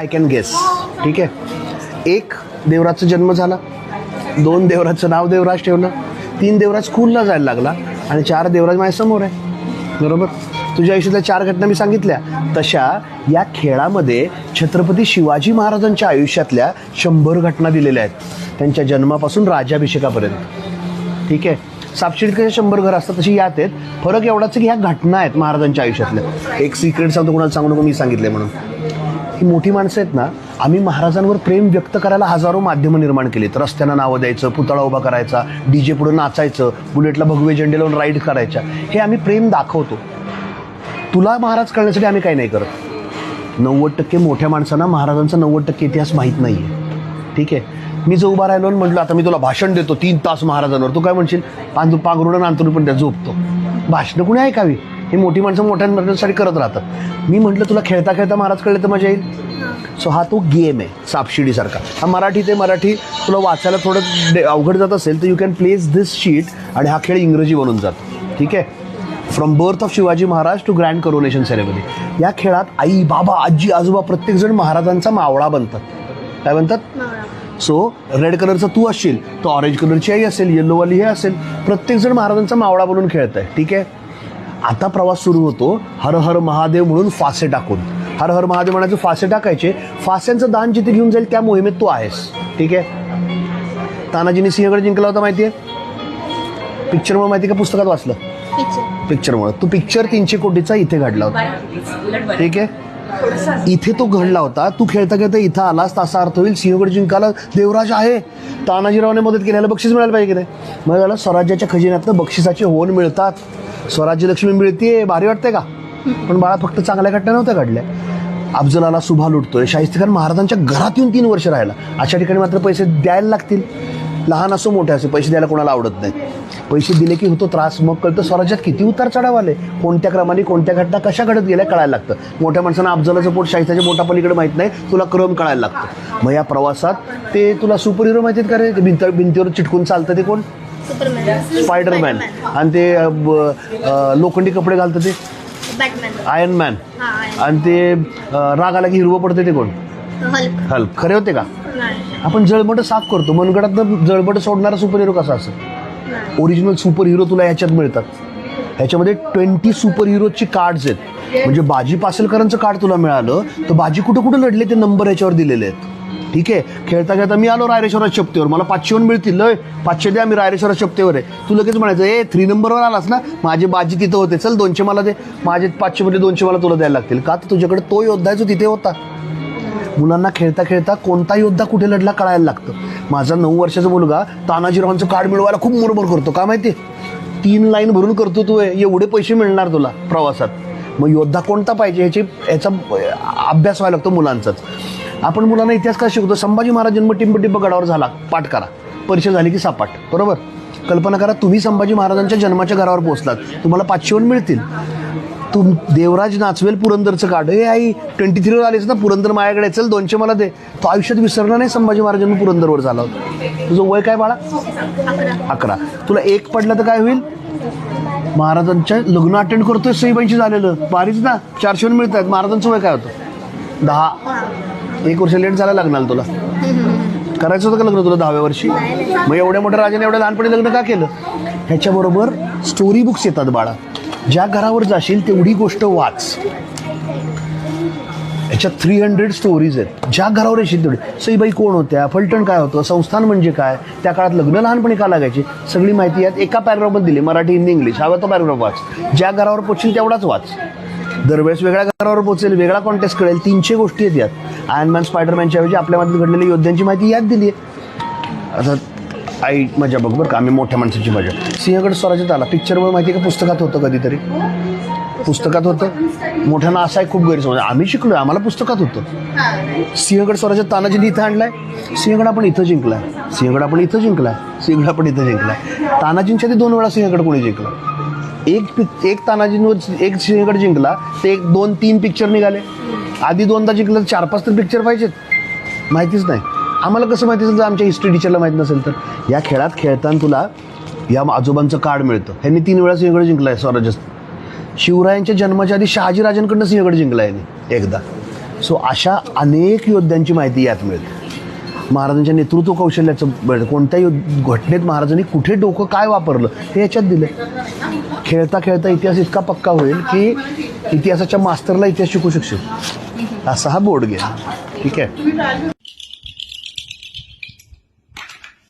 I can guess ठीक आहे? एक देवराजचा जन्म झाला. दोन देवराजचं नाव देवराज ठेवलं. तीन देवराज स्कूलला जायला लागला. आणि चार देवराज माझ्यासमोर आहे. बरोबर? तुझ्या आयुष्यातल्या चार घटना मी सांगितल्या. तशा या खेळामध्ये छत्रपती शिवाजी महाराजांच्या आयुष्यातल्या शंभर घटना दिलेल्या आहेत. त्यांच्या जन्मापासून राज्याभिषेकापर्यंत. ठीक आहे? सापशिडीत कशा शंभर घर असतात तशी यात आहेत. फरक एवढाच की ह्या घटना आहेत महाराजांच्या आयुष्यातल्या. एक सिक्रेट सांगतो कोणाला सांगू नको मी सांगितले म्हणून. ही मोठी माणसं आहेत ना आम्ही महाराजांवर प्रेम व्यक्त करायला हजारो माध्यमं निर्माण केलीत रस्त्यांना नावं द्यायचं पुतळा उभा करायचा डीजे पुढे नाचायचं बुलेटला भगवे झेंडे लावून राईड करायच्या. हे आम्ही प्रेम दाखवतो. तुला महाराज करण्यासाठी आम्ही काही नाही करत. नव्वद टक्के मोठ्या माणसांना महाराजांचा नव्वद टक्के इतिहास माहीत नाही आहे ठीक आहे? मी जो उभा राहिलो आणि म्हटलं आता मी तुला भाषण देतो तीन तास महाराजांवर. तू काय म्हणशील? पांजू पांघरुण नांतरून पण त्या झोपतो. भाषणं कुणी ऐकावी? हे मोठी माणसं मोठ्या माणसांसाठी करत राहतात. मी म्हटलं तुला खेळता खेळता महाराज कळले तर मजा येईल. सो हा तो गेम आहे सापशिडीसारखा. हा मराठी ते मराठी तुला वाचायला थोडं डे- अवघड जात असेल तर you can place this sheet आणि हा खेळ इंग्रजी बनून जातो. ठीक आहे? From birth of Shivaji Maharaj to grand coronation ceremony या खेळात आई बाबा आजी आजोबा प्रत्येकजण महाराजांचा मावळा बनतात. काय बनतात? सो रेड कलरचा तू असशील तर ऑरेंज कलरची आई असेल येल्लोवाली हे असेल. प्रत्येकजण महाराजांचा मावळा बनून खेळत आहे ठीक आहे? आता प्रवास सुरू होतो हर हर महादेव म्हणून फासे टाकून. हर हर महादेव म्हणायचे फासे टाकायचे. फास्यांचं दान जिथे घेऊन जाईल त्या मोहिमेत तू आहेस. ठीक आहे? तानाजीने सिंहगड जिंकला होता माहिती आहे पिक्चरमुळे माहिती का पुस्तकात वाचलं? पिक्चर पिक्चरमुळे तो पिक्चर तीनशे कोटीचा इथे घडला होता. ठीक आहे? इथे तो घडला होता. तू खेळता खेळता इथं आलास तसा अर्थ होईल सिंहगड जिंकायला देवराज आहे. तानाजीरावने मदत केली. याला बक्षीस मिळायला पाहिजे की नाही? मग स्वराज्याच्या खजिन्यातनं बक्षिसाचे होन मिळतात. स्वराज्य लक्ष्मी मिळते भारी वाटते का? पण बाळा फक्त चांगल्या घटना नव्हत्या घडल्या. अफजलाला सुभा लुटतोय. शाहिस्तेखान महाराजांच्या घरात येऊन तीन वर्ष राहिला. अशा ठिकाणी मात्र पैसे द्यायला लागतील. लहान असो मोठे असो पैसे द्यायला कोणाला आवडत नाही. पैसे दिले की होतो त्रास. मग कळतं स्वराज्यात किती उतार चढाव आले. कोणत्या क्रमाने कोणत्या घटना कशा घडत गेल्या कळायला लागतं. मोठ्या माणसांना अफजलाचं पोट शाहिस्ताच्या पोटापलीकडे माहीत नाही. तुला क्रम कळायला लागतं. मग या प्रवासात ते तुला सुपर हिरो माहिती आहेत का रे? भिंत भिंतीवर चिटकून चालतं ते कोण? स्पायडरमॅन आणि ते अ, ब- अ, लोखंडी कपडे घालतं ते? बॅटमॅन आयर्न मॅन हा आणि ते अ, राग आला की हिरवं पडते ते कोण? हल्क हल्क खरे होते का? नाही. आपण जळमट साफ करतो. मनगडात जळमट सोडणारा सुपर हिरो कसा असेल? नाही. ओरिजिनल सुपर हिरो तुला ह्याच्यात मिळतात. ह्याच्यामध्ये ट्वेंटी सुपर हिरोची कार्ड्स आहेत म्हणजे बाजी पासलकरांचं कार्ड तुला मिळालं तर बाजी कुठं कुठं लढले ते नंबर याच्यावर दिलेले आहेत. ठीक आहे. खेळता खेळता मी आलो रायरेश्वरा शपतेवर मला पाचशेवर मिळतील. लय. पाचशे द्या मी रायरेश्वरा शपतेवर आहे. तू लगेच म्हणायचं ए थ्री नंबरवर आलास ना? माझे बाजी तिथं होते. चल दोनशे मला दे. माझे पाचशेमध्ये म्हणजे दोनशे मला तुला द्यायला लागतील. का? तर तुझ्याकडे तो योद्धा आहे जो तिथे होता. मुलांना खेळता खेळता कोणता योद्धा कुठे लढला कळायला लागतं. माझा नऊ वर्षाचा मुलगा तानाजीरावांचं कार्ड मिळवायला खूप मुरमर करतो. का माहिती? तीन लाईन भरून करतो तू. हे. एवढे पैसे मिळणार तुला प्रवासात. मग योद्धा कोणता पाहिजे? ह्याची ह्याचा अभ्यास व्हायला लागतो मुलांचाच. आपण मुलांना इतिहास का शिकवतो? संभाजी महाराज जन्म गडावर झाला. पाठ करा. परीक्षा झाली की सापाट. बरोबर? कल्पना करा तुम्ही संभाजी महाराजांच्या जन्माच्या घरावर पोहोचलात. तुम्हाला पाचशे वन मिळतील. तुम देवराज नाचवेल पुरंदरचं काढ. हे आई ट्वेंटी थ्रीवर आलेच ना पुरंदर माझ्याकडे चल दोनशे मला दे. तो आयुष्यात विसरणार नाही संभाजी महाराजांनी पुरंदरवर झाला होता. तुझं वय काय बाळा? अकरा. तुला एक पडलं तर काय होईल? महाराजांच्या लग्न अटेंड करतोय सईबाईंशी झालेलं. भारीच ना. चारशे वन मिळत आहेत महाराजांचं वय काय होतं? दहा. एक वर्ष लेट झाला लग्नाला तुला. करायचं होतं का लग्न तुला दहाव्या वर्षी? मग एवढ्या मोठ्या राजाने एवढ्या लहानपणी लग्न का केलं? ह्याच्याबरोबर स्टोरी बुक्स येतात बाळा. ज्या घरावर जाशील तेवढी गोष्ट वाच. याच्यात थ्री हंड्रेड स्टोरीज आहेत. ज्या घरावर येशील तेवढी. सईबाई कोण होत्या? फलटण काय होतं? संस्थान म्हणजे काय? त्या काळात लग्न लहानपणी का लागायची? सगळी माहिती यात एका पॅराग्राफमध्ये दिली. मराठी हिंदी इंग्लिश. हवा तो पॅराग्राफ वाच. ज्या घरावर पोचशील तेवढाच वाच. दरवेळेस वेगळ्या घरावर पोचेल वेगळा कॉन्टेस्ट कळेल. तीनशे गोष्टी आहेत यात. आयनमॅन स्पायडरमॅनच्या ऐवजी आपल्यामध्ये घडलेल्या योद्ध्यांची माहिती यात दिली आहे. आता आई मजा बघ बरं का आम्ही मोठ्या माणसाची मजा. सिंहगड स्वराज्यात आला. पिक्चरवर माहिती आहे का पुस्तकात होतं कधीतरी? पुस्तकात होतं? मोठ्यांना असा आहे खूप गैरसमज. आम्ही शिकलो आम्हाला पुस्तकात होतं. सिंहगड स्वराज्यात तानाजीने इथं आणलाय. सिंहगड आपण इथं जिंकलाय. सिंहगड आपण इथं जिंकलाय. सिंहगड आपण इथं जिंकलाय. तानाजींच्या ते दोन वेळा सिंहगड कोणी जिंकलं? एक पिक एक तानाजींवर एक सिंहगड जिंकला ते एक दोन तीन पिक्चर निघाले. आधी दोनदा जिंकलं तर चार पाच तर पिक्चर पाहिजेत. माहितीच नाही. आम्हाला कसं माहिती असेल तर आमच्या हिस्ट्री टीचरला माहीत नसेल तर? या खेळात खेळताना तुला या आजोबांचं कार्ड मिळतं. ह्यांनी तीन वेळा सिंहगड जिंकलाय स्वराज्य शिवरायांच्या जन्माच्या आधी शहाजीराजांकडनं सिंहगड जिंकला यांनी एकदा. सो अशा अनेक योद्ध्यांची माहिती यात मिळते. महाराजांच्या नेतृत्व कौशल्याचं मिळतं. कोणत्या युद्ध घटनेत महाराजांनी कुठे डोकं काय वापरलं हे याच्यात दिलं खेळता खेळता इतिहास इतका पक्का होईल की इतिहासाच्या मास्तरला इतिहास शिकू शकशील. असा हा बोर्ड गेला. ठीक आहे.